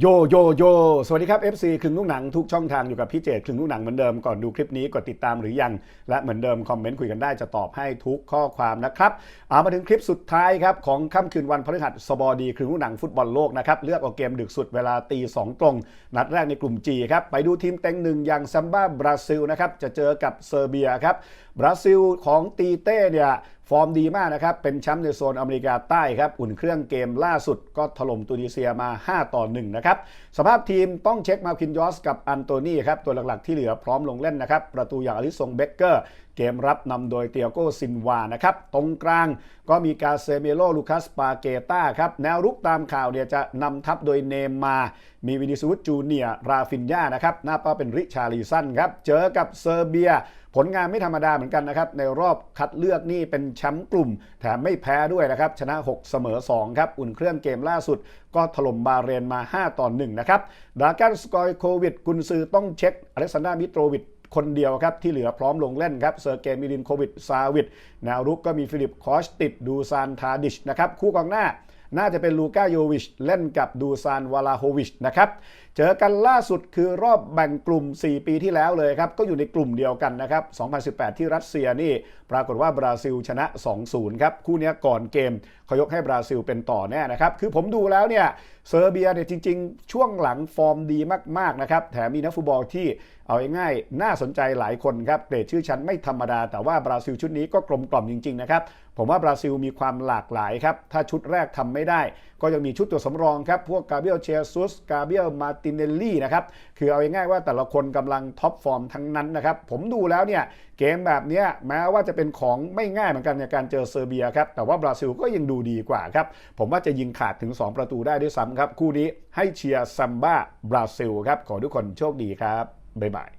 โยโยโยสวัสดีครับ FC คลึงลูกหนังทุกช่องทางอยู่กับพี่เจตคลึงลูกหนังเหมือนเดิมก่อนดูคลิปนี้กดติดตามหรือยัง และเหมือนเดิมคอมเมนต์คุยกันได้จะตอบให้ทุกข้อความนะครับเอามาถึงคลิปสุดท้ายครับของค่ำคืนวันพฤหัสบดีคลึงลูกหนังฟุตบอลโลกนะครับเลือกเอาเกมดึกสุดเวลาตีสองตรง นัดแรกในกลุ่ม G ครับไปดูทีมเต็งหนึ่งอย่างซัมบ้าบราซิลนะครับจะเจอกับเซอร์เบียครับบราซิลของตีเต้เนี่ย ฟอร์มดีมากนะครับ เป็นแชมป์ในโซนอเมริกาใต้ครับ อุ่นเครื่องเกมล่าสุดก็ถล่มตูนิเซียมา 5 ต่อ 1 นะครับ สภาพทีมต้องเช็คมาคินยอสกับอันโตนีครับ ตัวหลักๆที่เหลือพร้อมลงเล่นนะครับ ประตูอย่างอลิซงเบเกอร์ เกมรับนำโดยเตียโกซินวานะครับ ตรงกลางก็มีกาเซเมโลลูคัสปาเกตาครับ แนวรุกตามข่าวเนี่ยจะนำทัพโดยเนมมา มีวินิสูสจูเนียราฟินยานะครับ หน้าเป้าเป็นริชาลีสันครับ เจอกับเซอร์เบียผลงานไม่ธรรมดาเหมือนกันนะครับ ในรอบคัดเลือกนี่เป็นแชมป์กลุ่ม แถมไม่แพ้ด้วยนะครับ ชนะ 6 เสมอ 2 ครับ อุ่นเครื่องเกมล่าสุด ก็ถล่มบาเรนมา 5 ต่อ 1 นะครับดากันสกอยโควิด กุนซือต้องเช็คอเล็กซานดรามิโตรวิด คนเดียวครับที่เหลือพร้อมลงเล่นครับเซอร์เกย์มิลินโควิดซาวิดแนวรุกก็มีฟิลิปคอชติดดูซานทาดิชนะครับคู่กองหน้า น่าจะเป็นลูก้าโยวิชเล่นกับดูซานวาลาโฮวิชนะครับเจอกันล่าสุดคือรอบแบ่งกลุ่ม 4 ปีที่แล้วเลยครับก็อยู่ในกลุ่มเดียวกันนะครับ 2018 ที่รัสเซียนี่ปรากฏว่าบราซิลชนะ 2-0 ครับ คู่นี้ก่อนเกมเขายกให้บราซิลเป็นต่อแน่นะครับ คือผมดูแล้วเนี่ยเซอร์เบียเนี่ยจริง ๆ ช่วงหลังฟอร์มดีมากๆนะครับแถมมีนักฟุตบอลที่เอาง่ายๆน่าสนใจหลายคนครับเกรดชื่อชั้นไม่ธรรมดา แต่ว่าบราซิลชุดนี้ก็กลมกล่อมจริงๆนะครับผมว่าบราซิลมีความหลากหลายครับถ้าชุดแรกทำไไม่ได้ ก็ยังมีชุดตัวสำรองครับ พวกกาเบียลเชียซุสกาเบียลมาตินเนลลี่นะครับ คือเอาง่ายๆว่าแต่ละคนกำลังท็อปฟอร์มทั้งนั้นนะครับ ผมดูแล้วเนี่ยเกมแบบเนี้ยแม้ว่าจะเป็นของไม่ง่ายเหมือนกันในการเจอเซอร์เบียครับ แต่ว่าบราซิลก็ยังดูดีกว่าครับ ผมว่าจะยิงขาดถึง 2 ประตูได้ด้วยซ้ำครับ คู่นี้ให้เชียร์ซัมบ้าบราซิลครับ ขอทุกคนโชคดีครับบ๊ายบาย